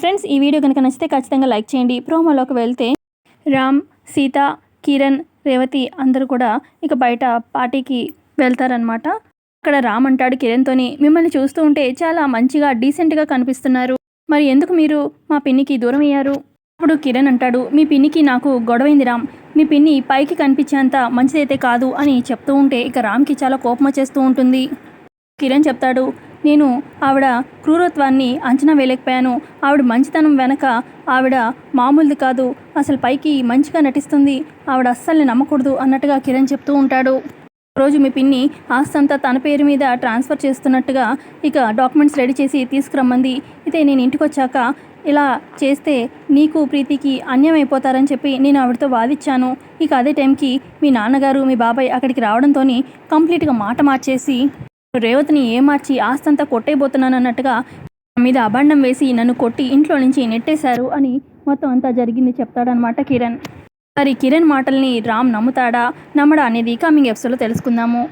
Friends ఈ video కనుక నచ్చితే ఖచ్చితంగా లైక్ చేయండి. ప్రోమోలోకి వెళ్తే రామ్ సీత కిరణ్ రేవతి అందరూ కూడా ఇక బయట పార్టీకి వెళ్తారనమాట అక్కడ రామ్ అంటాడు కిరణ్తోని మిమ్మల్ని చూస్తూ ఉంటే చాలా మంచిగా డీసెంట్గా కనిపిస్తున్నారు. మరి ఎందుకు మీరు మా పిన్నికి దూరం అయ్యారు? అప్పుడు కిరణ్ అంటాడు మీ పిన్నికి నాకు గొడవైంది రామ్. మీ పిన్ని పైకి కనిపించేంత మంచిదైతే కాదు అని చెప్తూ ఉంటే ఇక రామ్కి చాలా కోపం వచ్చేస్తూ ఉంటుంది. కిరణ్ చెప్తాడు నేను ఆవిడ క్రూరత్వాన్ని అంచనా వేయలేకపోయాను. ఆవిడ మంచితనం వెనక ఆవిడ మామూలుది కాదు. అసలు పైకి మంచిగా నటిస్తుంది. ఆవిడ అస్సల్ని నమ్మకూడదు అన్నట్టుగా కిరణ్ చెప్తూ ఉంటాడు. రోజు మీ పిన్ని ఆస్తంతా తన పేరు మీద ట్రాన్స్ఫర్ చేస్తున్నట్టుగా ఇక డాక్యుమెంట్స్ రెడీ చేసి తీసుకురమ్మంది. అయితే నేను ఇంటికి వచ్చాక ఇలా చేస్తే నీకు ప్రీతికి అన్యాయం అయిపోతారని చెప్పి నేను ఆవిడతో వాదిచ్చాను. ఇక అదే టైంకి మీ నాన్నగారు మీ బాబాయ్ అక్కడికి రావడంతో కంప్లీట్గా మాట మార్చేసి రేవతిని ఏమార్చి ఆస్తంతా కొట్టేయబోతున్నానన్నట్టుగా మీద అబండం వేసి నన్ను కొట్టి ఇంట్లో నుంచి నెట్టేశారు అని మొత్తం అంతా జరిగింది చెప్తాడనమాట కిరణ్. మరి కిరణ్ మాటల్ని రామ్ నమ్ముతాడా నమ్మడా అనేది కమింగ్ ఎపిసోడ్లో తెలుసుకుందాము.